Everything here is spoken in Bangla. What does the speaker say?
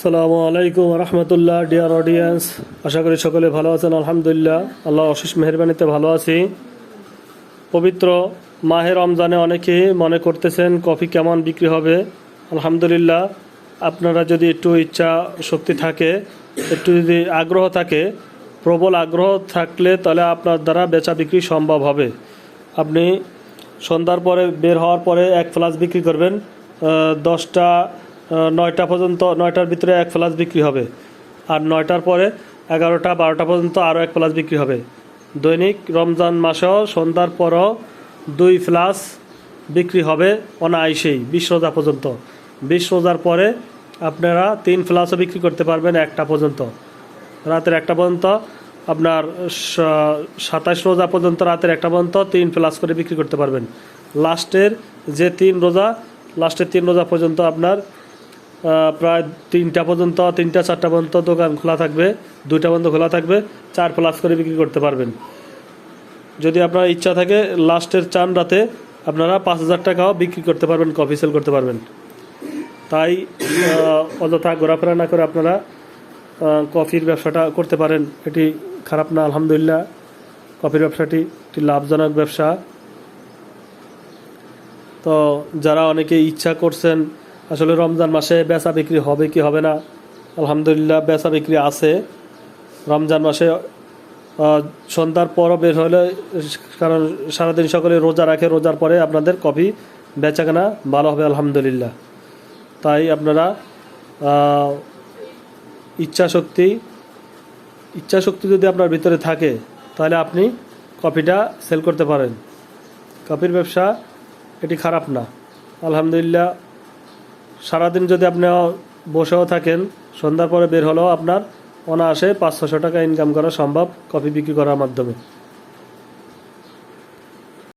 সালামু আলাইকুম রহমতুল্লাহ ডিয়ার অডিয়েন্স আশা করি সকলে ভালো আছেন, আলহামদুলিল্লাহ। আল্লাহ অশেষ মেহরবানিতে ভালো আছি। পবিত্র মাহে রমজানে অনেকে মনে করতেছেন কফি কেমন বিক্রি হবে। আলহামদুলিল্লাহ, আপনারা যদি একটু ইচ্ছা শক্তি থাকে, একটু যদি আগ্রহ থাকে, প্রবল আগ্রহ থাকলে তাহলে আপনার দ্বারা বেচা বিক্রি সম্ভব হবে। আপনি সন্ধ্যার পরে বের হওয়ার পরে এক ফ্লাস বিক্রি করবেন দশটা নয়টা পর্যন্ত, নয়টার ভিতরে এক ফ্লাস বিক্রি হবে। আর নয়টার পরে এগারোটা, বারোটা পর্যন্ত আরও এক ফ্লাস বিক্রি হবে। দৈনিক রমজান মাসেও সন্ধ্যার পরও দুই ফ্লাস বিক্রি হবে অনায়াসেই, বিশ রোজা পর্যন্ত। বিশ রোজার পরে আপনারা তিন ফ্লাসও বিক্রি করতে পারবেন একটা পর্যন্ত। রাতের একটা পর্যন্ত, আপনার সাতাশ রোজা পর্যন্ত রাতের একটা পর্যন্ত তিন ফ্লাস করে বিক্রি করতে পারবেন। লাস্টের যে তিন রোজা, লাস্টের তিন রোজা পর্যন্ত আপনার প্রায় তিনটা পর্যন্ত, তিনটা, চারটা পর্যন্ত দোকান খোলা থাকবে, দুইটা পর্যন্ত খোলা থাকবে, চার প্লাস করে বিক্রি করতে পারবেন। যদি আপনার ইচ্ছা থাকে, লাস্টের চান রাতে আপনারা পাঁচ হাজার টাকাও বিক্রি করতে পারবেন, কফি সেল করতে পারবেন। তাই অযথা ঘোরাফেরা না করে আপনারা কফির ব্যবসাটা করতে পারেন। এটি খারাপ না, আলহামদুলিল্লাহ। কফির ব্যবসাটি একটি লাভজনক ব্যবসা। তো যারা অনেকে ইচ্ছা করছেন আসলে রমজান মাসে বেচা বিক্রি হবে কি হবে না? আলহামদুলিল্লাহ, বেচা বিক্রি আছে। রমজান মাসে সন্ধ্যার পরও বের হলে, কারণ সারাদিন সকলে রোজা রাখে, রোজার পরে আপনাদের কফি, বেচাকেনা ভালো হবে, আলহামদুলিল্লাহ। তাই আপনারা ইচ্ছা শক্তি ইচ্ছা শক্তি যদি আপনার ভিতরে থাকে, তাহলে আপনি কফিটা সেল করতে পারেন। কফির ব্যবসা এটি খারাপ না। আলহামদুলিল্লাহ সারাদিন যদি আপনি বসেও থাকেন, সন্ধ্যার পরে বের হলেও আপনার অনায়াসে পাঁচ ছশো টাকা ইনকাম করা সম্ভব কফি বিক্রি করার মাধ্যমে।